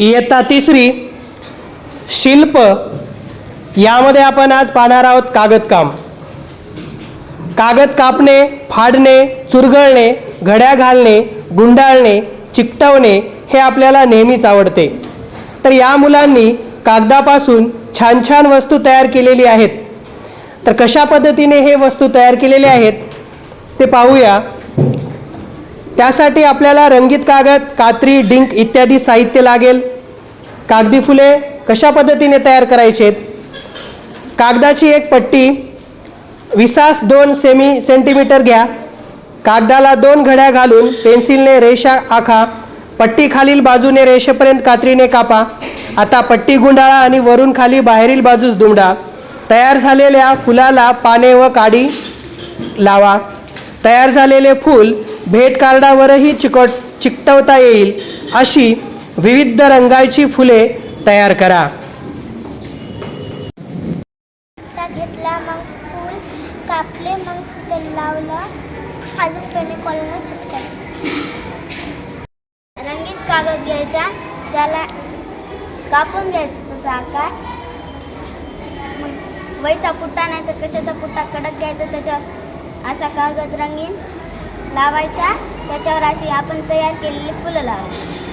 इयत्ता तिसरी शिल्प. यामध्ये आपण आज पाहणार आहोत कागदकाम. कागद कापणे फाडणे चुरगळणे घड्या घालणे गुंडाळणे चिकटवणे हे आपल्याला नेहमीच आवडते. तर या मुलांनी कागदापासून छान छान वस्तू तयार केलेली आहेत. तर कशा पद्धतीने हे वस्तू तयार केलेले आहेत ते पाहूया. त्यासाठी आपल्याला रंगीत कागद कात्री डिंक इत्यादी साहित्य लागेल. कागदी फुले कशा पद्धतीने तयार करायचे? कागदाची एक पट्टी विसास दोन सेमी सेंटीमीटर घ्या. कागदाला दोन घड्या घालून पेन्सिलने रेषा आखा. पट्टी खालील बाजूने रेषेपर्यंत कात्रीने कापा. आता पट्टी गुंडाळा आणि वरून खाली बाहेरील बाजूस दुमडा. तयार झालेल्या फुलाला पाने व काडी लावा. तयार झालेले फूल भेट कार्डावरही चिकट चिकटवता येईल अशी विविध रंगाची फुले तयार करा. घेतला मग फूल कापले मग ते लावलं. अजून त्याने रंगीत कागद घ्यायचा त्याला कापून घ्यायचा त्याचा आकार मग वहीचा पुट्टा नाही तर कशाचा पुट्टा कडक घ्यायचा त्याच्यावर असा कागद रंगीन. लावायचा. त्याच्यावर अशी आपण तयार केलेली फुलं लावायची.